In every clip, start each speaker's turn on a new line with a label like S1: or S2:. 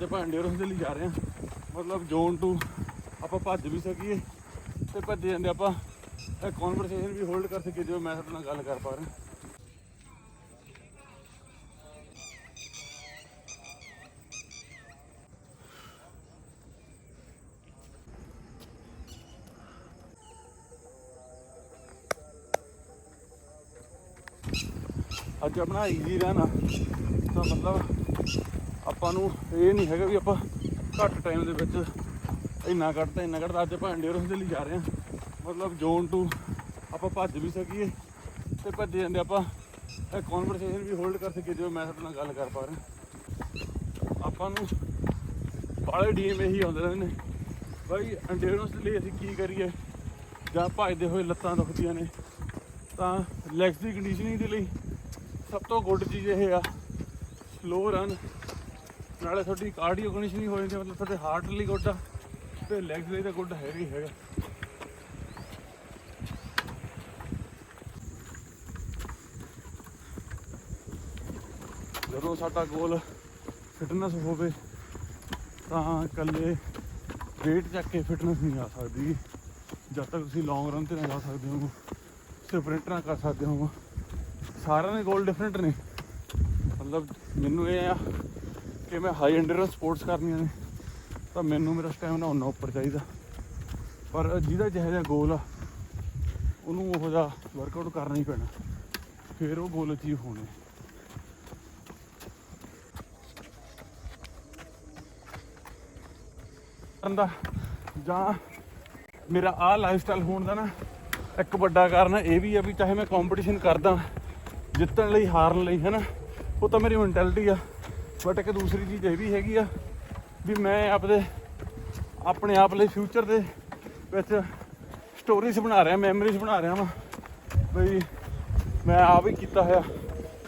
S1: ਤੇ ਭਾਂਡੇਰੋਂ ਦੇ ਲਈ ਜਾ ਰਹੇ ਹਾਂ। ਮਤਲਬ ਜ਼ੋਨ 2 ਆਪਾਂ ਭੱਜ ਵੀ ਸਕੀਏ ਤੇ ਭੱਜੇ ਜਾਂਦੇ ਆਪਾਂ। ਇਹ ਕਨਵਰਸੇਸ਼ਨ ਵੀ ਹੋਲਡ ਕਰ ਸਕੀਏ ਜਿਵੇਂ ਮੈਂ ਤੁਹਾਡੇ ਨਾਲ ਗੱਲ ਕਰ ਪਾ ਰਿਹਾ। ਅੱਜ ਆਪਣਾ ਈਜ਼ੀ ਰਹਿਣਾ ਤਾਂ ਮਤਲਬ ਆਪਾਂ ਨੂੰ ਇਹ ਨਹੀਂ ਹੈਗਾ ਵੀ ਆਪਾਂ ਘੱਟ ਟਾਈਮ ਦੇ ਵਿੱਚ ਇੰਨਾ ਕੱਢਦਾ ਇੰਨਾ ਕੱਢਦਾ। ਅੱਜ ਆਪਾਂ ਇੰਡੀਅਰਸ ਦੇ ਲਈ ਜਾ ਰਹੇ ਹਾਂ। ਮਤਲਬ ਜ਼ੋਨ 2 ਆਪਾਂ ਭੱਜ ਵੀ ਸਕੀਏ ਤੇ ਭੱਜੇ ਜਾਂਦੇ ਆਪਾਂ। ਇਹ ਕਨਵਰਸੇਸ਼ਨ ਵੀ ਹੋਲਡ ਕਰ ਸਕੀਏ, ਜਿਵੇਂ ਮੈਂ ਤੁਹਾਡੇ ਨਾਲ ਗੱਲ ਕਰ ਪਾ ਰਿਹਾ। ਆਪਾਂ ਨੂੰ ਬਾਲੇ ਡੀਐਮ ਇਹੀ ਆਉਂਦੇ ਰਹਿੰਦੇ ਨੇ, ਬਾਈ ਇੰਡੀਅਰਸ ਦੇ ਲਈ ਅਸੀਂ ਕੀ ਕਰੀਏ? ਜਾਂ ਭੱਜਦੇ ਹੋਏ ਲੱਤਾਂ ਦੁਖਦੀਆਂ ਨੇ, ਤਾਂ ਲੈਗਸ ਦੀ ਕੰਡੀਸ਼ਨਿੰਗ ਦੇ ਲਈ ਸਭ ਤੋਂ ਗੁੱਡ ਚੀਜ਼ ਇਹ ਆ ਸਲੋ ਰਨ ਨਾਲੇ ਤੁਹਾਡੀ ਕਾਰਡੀਓ ਕੰਡੀਸ਼ਨਿੰਗ ਹੋ ਜਾਂਦੀ ਮਤਲਬ ਤੁਹਾਡੇ ਹਾਰਟ ਲਈ ਗੁੱਡ ਆ, ਤੇ ਲੈਗਸ ਲਈ ਤਾਂ ਗੁੱਡ ਹੈਗਾ ਹੀ ਹੈਗਾ। ਜਦੋਂ ਸਾਡਾ ਗੋਲ ਫਿਟਨੈਸ ਹੋਵੇ, ਤਾਂ ਇਕੱਲੇ weight ਚੱਕ ਕੇ ਫਿਟਨੈਸ ਨਹੀਂ ਆ ਸਕਦੀ। ਜਦ ਤੱਕ ਤੁਸੀਂ ਲੌਂਗ ਰਨ ਤੇ ਨਾ ਜਾ ਸਕਦੇ ਹੋ ਸਪ੍ਰਿੰਟ ਨਾ ਕਰ ਸਕਦੇ ਹੋ। ਸਾਰਿਆਂ ਦੇ ਗੋਲ ਡਿਫਰੈਂਟ ਨੇ। ਮਤਲਬ ਮੈਨੂੰ ਇਹ ਆ ਕਿ ਮੈਂ ਹਾਈ ਐਂਡurance ਸਪੋਰਟਸ ਕਰਨੀਆਂ ਨੇ, ਤਾਂ ਮੈਨੂੰ ਮੇਰਾ ਸਟੈਮਿਨਾ ਉਨਾ ਉੱਪਰ ਚਾਹੀਦਾ। ਪਰ ਜਿਹਦਾ ਜਿਹੋ ਜਿਹਾ ਗੋਲ ਆ, ਉਹਨੂੰ ਉਹੋ ਜਿਹਾ ਵਰਕਆਊਟ ਕਰਨਾ ਹੀ ਪੈਣਾ। ਫਿਰ ਉਹ ਗੋਲ ਅਚੀਵ ਹੋਣੇ। ਕਰਨ ਜਾਂ ਮੇਰਾ ਆ ਲਾਈਫ ਸਟਾਈਲ ਹੋਣ ਦਾ ਨਾ ਇੱਕ ਵੱਡਾ ਕਾਰਨ ਇਹ ਵੀ ਆ ਵੀ ਚਾਹੇ ਮੈਂ ਕੰਪੀਟੀਸ਼ਨ ਕਰਦਾ, ਜਿੱਤਣ ਲਈ, ਹਾਰਨ ਲਈ ਹੈ ਨਾ ਉਹ ਤਾਂ ਮੇਰੀ ਮੈਂਟੈਲਿਟੀ ਆ। ਬਟ ਇੱਕ ਦੂਸਰੀ ਚੀਜ਼ ਇਹ ਵੀ ਹੈਗੀ ਆ ਵੀ ਮੈਂ ਆਪਦੇ ਆਪਣੇ ਆਪ ਲਈ ਫਿਊਚਰ ਦੇ ਵਿੱਚ ਸਟੋਰੀਜ਼ ਬਣਾ ਰਿਹਾ ਮੈਮਰੀਜ਼ ਬਣਾ ਰਿਹਾ ਵਾਂ। ਬਈ ਮੈਂ ਆ ਵੀ ਕੀਤਾ ਹੋਇਆ।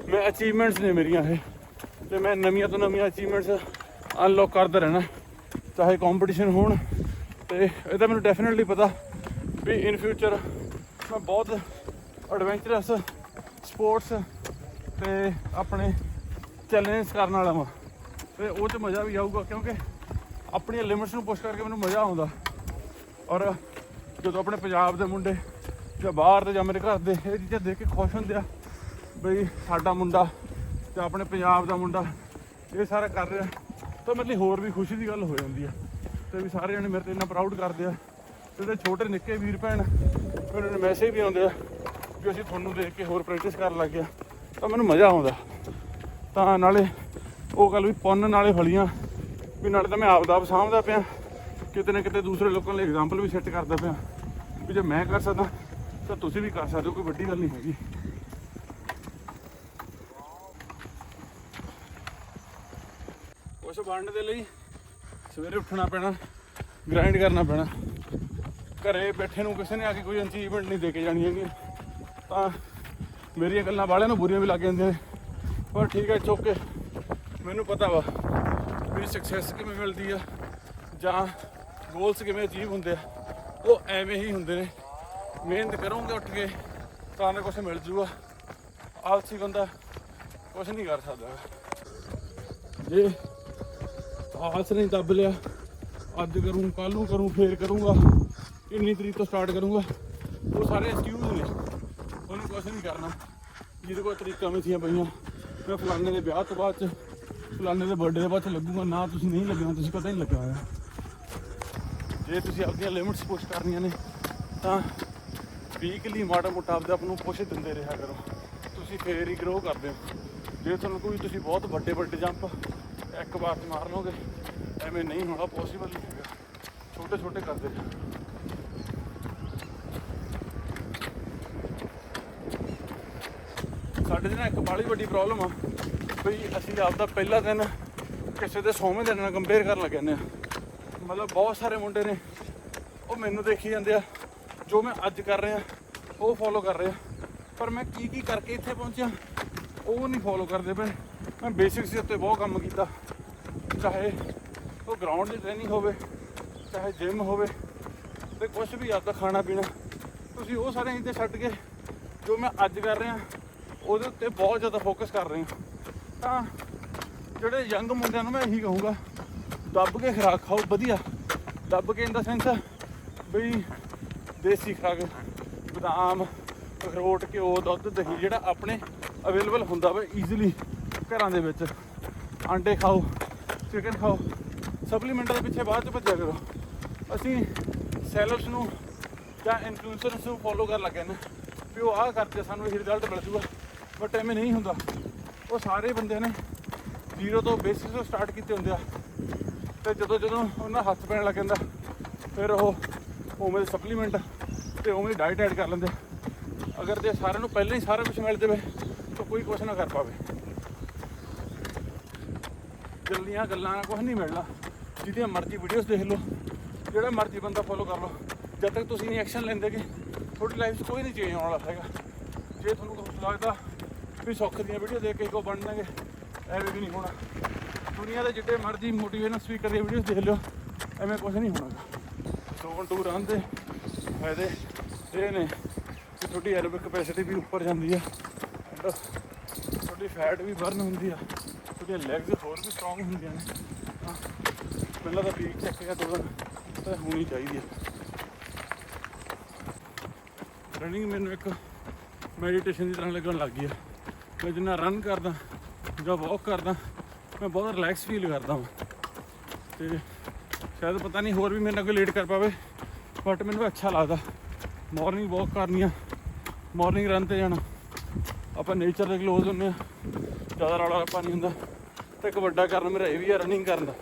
S1: ਮੈਂ ਅਚੀਵਮੈਂਟਸ ਨੇ ਮੇਰੀਆਂ ਇਹ। ਤੇ ਮੈਂ ਨਵੀਆਂ ਤੋਂ ਨਵੀਆਂ ਅਚੀਵਮੈਂਟਸ ਅਨਲੌਕ ਕਰਦਾ ਰਹਿਣਾ, ਚਾਹੇ ਕੰਪੀਟੀਸ਼ਨ ਹੋਣ। ਤੇ ਇਹਦਾ ਮੈਨੂੰ ਡੈਫੀਨਿਟਲੀ ਪਤਾ ਵੀ ਇਨ ਫਿਊਚਰ ਮੈਂ ਬਹੁਤ ਐਡਵੈਂਚਰਸ ਸਪੋਰਟਸ ਤੇ ਆਪਣੇ ਚੈਲੰਜਸ ਕਰਨ ਵਾਲਾ ਵਾਂ। ਤੇ ਉਹ 'ਚ ਮਜ਼ਾ ਵੀ ਆਊਗਾ, ਕਿਉਂਕਿ ਆਪਣੀਆਂ ਲਿਮਿਟਸ ਨੂੰ ਪੁਸ਼ ਕਰਕੇ ਮੈਨੂੰ ਮਜ਼ਾ ਆਉਂਦਾ। ਔਰ ਜਦੋਂ ਆਪਣੇ ਪੰਜਾਬ ਦੇ ਮੁੰਡੇ ਜਾਂ ਬਾਹਰ ਦੇ ਜਾਂ ਮੇਰੇ ਘਰ ਦੇ ਇਹ ਚੀਜ਼ਾਂ ਦੇਖ ਕੇ ਖੁਸ਼ ਹੁੰਦੇ ਆ, ਬਈ ਸਾਡਾ ਮੁੰਡਾ ਤੇ ਆਪਣੇ ਪੰਜਾਬ ਦਾ ਮੁੰਡਾ ਇਹ ਸਾਰਾ ਕਰ ਰਿਹਾ, ਤਾਂ ਮੇਰੇ ਲਈ ਹੋਰ ਵੀ ਖੁਸ਼ੀ ਦੀ ਗੱਲ ਹੋ ਜਾਂਦੀ ਆ। ਤੇ ਵੀ ਸਾਰੇ ਜਣੇ ਮੇਰੇ ਤੇ ਇੰਨਾ ਪ੍ਰਾਊਡ ਕਰਦੇ ਆ। ਤੇ ਜਿਹੜੇ ਛੋਟੇ ਨਿੱਕੇ ਵੀਰ ਭੈਣ, ਉਹਨਾਂ ਨੂੰ ਮੈਸੇਜ ਵੀ ਆਉਂਦੇ ਆ ਵੀ ਅਸੀਂ ਤੁਹਾਨੂੰ ਦੇਖ ਕੇ ਹੋਰ ਪ੍ਰੈਕਟਿਸ ਕਰਨ ਲੱਗ ਗਿਆ ਤਾਂ ਮੈਨੂੰ ਮਜ਼ਾ ਆਉਂਦਾ। ਤਾਂ ਨਾਲੇ ਉਹ ਗੱਲ ਵੀ ਪੁੰਨ ਨਾਲੇ ਫਲੀਆਂ ਵੀ ਨਾਲੇ ਤਾਂ ਮੈਂ ਆਪ ਦਾ ਆਪ ਸਾਂਭਦਾ ਪਿਆ। ਕਿਤੇ ਨਾ ਕਿਤੇ ਦੂਸਰੇ ਲੋਕਾਂ ਲਈ ਐਗਜ਼ਾਮਪਲ ਵੀ ਸੈੱਟ ਕਰਦਾ ਪਿਆ। ਵੀ ਜੇ ਮੈਂ ਕਰ ਸਕਦਾ, ਤਾਂ ਤੁਸੀਂ ਵੀ ਕਰ ਸਕਦੇ ਹੋ, ਕੋਈ ਵੱਡੀ ਗੱਲ ਨਹੀਂ ਹੈਗੀ। ਉਸ ਵੰਡ ਦੇ ਲਈ ਸਵੇਰੇ ਉੱਠਣਾ ਪੈਣਾ ਗ੍ਰਾਈਂਡ ਕਰਨਾ ਪੈਣਾ। ਘਰੇ ਬੈਠੇ ਨੂੰ ਕਿਸੇ ਨੇ ਆ ਕੇ ਕੋਈ ਅਚੀਵਮੈਂਟ ਨਹੀਂ ਦੇ ਕੇ ਜਾਣੀ ਹੈਗੀ। ਤਾਂ ਮੇਰੀਆਂ ਗੱਲਾਂ ਵਾਲਿਆਂ ਨੂੰ ਬੁਰੀਆਂ ਵੀ ਲੱਗ ਜਾਂਦੀਆਂ ਨੇ। ਪਰ ਠੀਕ ਹੈ ਚੁੱਕ ਮੈਨੂੰ ਪਤਾ ਵਾ ਵੀ ਸਕਸੈਸ ਕਿਵੇਂ ਮਿਲਦੀ ਆ ਜਾਂ ਗੋਲਸ ਕਿਵੇਂ ਅਚੀਵ ਹੁੰਦੇ ਆ। ਉਹ ਐਵੇਂ ਹੀ ਹੁੰਦੇ ਨੇ। ਮਿਹਨਤ ਕਰੋਗੇ ਉੱਠ ਕੇ, ਤਾਂ ਨਾ ਕੁਝ ਮਿਲ ਜੂਗਾ। ਆਲਸੀ ਬੰਦਾ ਕੁਝ ਨਹੀਂ ਕਰ ਸਕਦਾ। ਜੇ ਆਸ ਨਹੀਂ ਦੱਬ ਲਿਆ, ਅੱਜ ਕਰੂੰ ਕੱਲ ਨੂੰ ਕਰੂੰ, ਫੇਰ ਕਰੂੰਗਾ। ਇੰਨੀ ਤਰੀਕ ਤੋਂ ਸਟਾਰਟ ਕਰੂੰਗਾ। ਉਹ ਸਾਰੇ ਐਕਸਕਿਊਜ਼ ਨੇ। ਉਹਨੂੰ ਕੁਝ ਨਹੀਂ ਕਰਨਾ। ਜਿਹਦੇ ਕੋਲ ਤਰੀਕਾਂ ਮਿਥੀਆਂ ਪਈਆਂ। ਮੈਂ ਫਲਾਣੇ ਦੇ ਵਿਆਹ ਤੋਂ ਬਾਅਦ ਚ, ਫਲਾਣੇ ਦੇ ਬਰਥਡੇ ਦੇ ਬਾਅਦ ਚ ਲੱਗੂਗਾ, ਨਾ ਤੁਸੀਂ ਨਹੀਂ ਲੱਗਣਾ, ਤੁਸੀਂ ਪਤਾ ਹੀ ਨਹੀਂ ਲੱਗਾ ਆ ਜੇ ਤੁਸੀਂ ਆਪਣੀਆਂ ਲਿਮਿਟਸ ਪੁਸ਼ ਕਰਨੀਆਂ ਨੇ, ਤਾਂ ਵੀਕਲੀ ਮਾੜਾ ਮੋਟਾ ਆਪਦੇ ਆਪ ਨੂੰ ਪੁਸ਼ ਦਿੰਦੇ ਰਿਹਾ ਕਰੋ। ਤੁਸੀਂ ਫੇਰ ਹੀ ਗਰੋ ਕਰਦੇ ਹੋ। ਜੇ ਤੁਹਾਨੂੰ ਕੋਈ ਤੁਸੀਂ ਬਹੁਤ ਵੱਡੇ ਵੱਡੇ ਜੰਪ ਇੱਕ ਵਾਰ 'ਚ ਮਾਰ ਲਓਗੇ, ਐਵੇਂ ਨਹੀਂ ਹੋਣਾ ਪੋਸੀਬਲ ਨਹੀਂ ਹੈਗਾ। ਛੋਟੇ ਛੋਟੇ ਕਰਦੇ ਸਾਡੇ ਦੇ ਨਾਲ ਇੱਕ ਬਾਲੀ ਵੱਡੀ ਪ੍ਰੋਬਲਮ ਆ ਵੀ ਅਸੀਂ ਆਪਦਾ ਪਹਿਲਾ ਦਿਨ ਕਿਸੇ ਦੇ 100ਵੇਂ ਦਿਨ ਨਾਲ ਕੰਪੇਅਰ ਕਰਨ ਲੱਗ ਜਾਂਦੇ ਆ। ਮਤਲਬ ਬਹੁਤ ਸਾਰੇ ਮੁੰਡੇ ਨੇ, ਉਹ ਮੈਨੂੰ ਦੇਖੀ ਜਾਂਦੇ ਆ, ਜੋ ਮੈਂ ਅੱਜ ਕਰ ਰਿਹਾ, ਉਹ ਫੋਲੋ ਕਰ ਰਿਹਾ। ਪਰ ਮੈਂ ਕੀ ਕੀ ਕਰਕੇ ਇੱਥੇ ਪਹੁੰਚਿਆ, ਉਹ ਨਹੀਂ ਫੋਲੋ ਕਰਦੇ ਪਏ। ਮੈਂ ਬੇਸਿਕਸ ਦੇ ਉੱਤੇ ਬਹੁਤ ਕੰਮ ਕੀਤਾ। ਚਾਹੇ ਉਹ ਗਰਾਊਂਡ ਦੀ ਟ੍ਰੇਨਿੰਗ ਹੋਵੇ, ਚਾਹੇ ਜਿਮ ਹੋਵੇ, ਤੇ ਕੁਝ ਵੀ ਆਪਦਾ ਖਾਣਾ ਪੀਣਾ ਤੁਸੀਂ ਉਹ ਸਾਰੇ ਇੰਤੇ ਛੱਡ ਕੇ ਜੋ ਮੈਂ ਅੱਜ ਕਰ ਰਿਹਾ ਉਹਦੇ ਉੱਤੇ ਬਹੁਤ ਜ਼ਿਆਦਾ ਫੋਕਸ ਕਰ ਰਹੇ ਹਾਂ। ਤਾਂ ਜਿਹੜੇ ਯੰਗ ਮੁੰਡਿਆਂ ਨੂੰ ਮੈਂ ਇਹੀ ਕਹੂੰਗਾ, ਦੱਬ ਕੇ ਖੁਰਾਕ ਖਾਓ, ਵਧੀਆ। ਦੱਬ ਕੇ ਇਨ ਦਾ ਸੈਂਸ ਬਈ ਦੇਸੀ ਖਰਾਕ, ਬਦਾਮ, ਅਖਰੋਟ, ਘਿਓ, ਦੁੱਧ, ਦਹੀਂ ਜਿਹੜਾ ਆਪਣੇ ਅਵੇਲੇਬਲ ਹੁੰਦਾ ਵਾ ਈਜ਼ੀਲੀ ਘਰਾਂ ਦੇ ਵਿੱਚ। ਆਂਡੇ ਖਾਓ ਚਿਕਨ ਖਾਓ ਸਪਲੀਮੈਂਟਾਂ ਦੇ ਪਿੱਛੇ ਬਾਅਦ ਚ ਭੱਜਿਆ ਕਰੋ। ਅਸੀਂ ਸੈਲਰਸ ਨੂੰ ਜਾਂ ਇਨਫਲੂਐਂਸਰਸ ਨੂੰ ਫੋਲੋ ਕਰਨ ਲੱਗੇ ਨੇ ਵੀ ਉਹ ਆਹ ਕਰਦੇ ਸਾਨੂੰ ਇਹ ਰਿਜ਼ਲਟ ਮਿਲ ਜੂਗਾ। ਬਟ ਐਵੇਂ ਨਹੀਂ ਹੁੰਦਾ। ਉਹ ਸਾਰੇ ਬੰਦਿਆਂ ਨੇ ਜ਼ੀਰੋ ਤੋਂ ਬੇਸਿਸ ਤੋਂ ਸਟਾਰਟ ਕੀਤੇ ਹੁੰਦੇ ਆ। ਤੇ ਜਦੋਂ ਜਦੋਂ ਉਹਨਾਂ ਹੱਥ ਪੈਣ ਲੱਗ ਜਾਂਦਾ, ਫਿਰ ਉਹ ਉਵੇਂ ਦੇ ਸਪਲੀਮੈਂਟ ਤੇ ਉਵੇਂ ਦੀ ਡਾਈਟ ਐਡ ਕਰ ਲੈਂਦੇ ਅਗਰ ਜੇ ਸਾਰਿਆਂ ਨੂੰ ਪਹਿਲਾਂ ਹੀ ਸਾਰਾ ਕੁਝ ਮਿਲ ਜਾਵੇ, ਤਾਂ ਕੋਈ ਕੁਝ ਨਾ ਕਰ ਪਾਵੇ। ਜਲਦੀਆਂ ਗੱਲਾਂ ਨਾਲ ਕੁਝ ਨਹੀਂ ਮਿਲਣਾ। ਜਿਹਦੀਆਂ ਮਰਜ਼ੀ ਵੀਡੀਓਜ਼ ਦੇਖ ਲਓ, ਜਿਹੜਾ ਮਰਜ਼ੀ ਬੰਦਾ ਫੋਲੋ ਕਰ ਲਓ। ਜਦ ਤੱਕ ਤੁਸੀਂ ਨਹੀਂ ਐਕਸ਼ਨ ਲੈਂਦੇ ਕਿ ਤੁਹਾਡੀ ਲਾਈਫ 'ਚ ਕੋਈ ਨਹੀਂ ਚੇਂਜ ਆਉਣ ਵਾਲਾ ਹੈਗਾ। ਜੇ ਤੁਹਾਨੂੰ ਕੁਝ ਲੱਗਦਾ ਵੀ ਸੁੱਖ ਦੀਆਂ ਵੀਡੀਓ ਦੇਖ ਕੇ ਕੋ ਬਣਨਗੇ ਐਵੇਂ ਵੀ ਨਹੀਂ ਹੋਣਾ। ਦੁਨੀਆ ਦੇ ਜਿੱਡੇ ਮਰਜ਼ੀ ਮੋਟੀਵੇਸ਼ਨਲ ਸਪੀਕਰ ਦੀਆਂ ਵੀਡੀਓਜ਼ ਦੇਖ ਲਿਓ। ਐਵੇਂ ਕੁਝ ਨਹੀਂ ਹੋਣਾ। ਸੋ ਟੂ ਰਨ ਦੇ ਫਾਇਦੇ ਇਹ ਨੇ ਕਿ ਤੁਹਾਡੀ ਐਰੋਬਿਕ ਕਪੈਸਿਟੀ ਵੀ ਉੱਪਰ ਜਾਂਦੀ ਆ ਤੁਹਾਡੀ ਫੈਟ ਵੀ ਬਰਨ ਹੁੰਦੀ ਆ। ਤੁਹਾਡੀਆਂ ਲੈਗਸ ਹੋਰ ਵੀ ਸਟਰੋਂਗ ਹੁੰਦੀਆਂ ਨੇ। ਹਾਂ। ਪਹਿਲਾਂ ਤਾਂ ਪੀਕ ਚੱਕ ਕੇ ਦੋ ਤਾਂ ਹੋਣੀ ਚਾਹੀਦੀ ਆ। ਰਨਿੰਗ ਮੈਨੂੰ ਇੱਕ ਮੈਡੀਟੇਸ਼ਨ ਦੀ ਤਰ੍ਹਾਂ ਲੱਗਣ ਲੱਗ ਗਈ ਆ। ਮੈਂ ਜਿੰਨਾ ਰਨ ਕਰਦਾ, ਜਾਂ ਵਾਕ ਕਰਦਾ, ਮੈਂ ਬਹੁਤ ਰਿਲੈਕਸ ਫੀਲ ਕਰਦਾ ਹਾਂ ਤੇ ਸ਼ਾਇਦ ਪਤਾ ਨਹੀਂ ਹੋਰ ਵੀ ਮੇਰੇ ਨਾਲ ਕੋਈ ਲੇਟ ਕਰ ਪਾਵੇ ਬਟ ਮੈਨੂੰ ਅੱਛਾ ਲੱਗਦਾ। ਮਾਰਨਿੰਗ ਵਾਕ ਕਰਨੀ ਆ ਮਾਰਨਿੰਗ ਰਨ ਤੇ ਜਾਣਾ। ਆਪਾਂ ਨੇਚਰ ਦੇ ਕਲੋਜ਼ ਹੁੰਦੇ ਆ, ਜ਼ਿਆਦਾ ਰੌਲਾ ਰੱਪਾ ਨਹੀਂ ਹੁੰਦਾ। ਤੇ ਇੱਕ ਵੱਡਾ ਕਾਰਨ ਮੇਰਾ ਇਹ ਵੀ ਆ ਰਨਿੰਗ ਕਰਨ ਦਾ।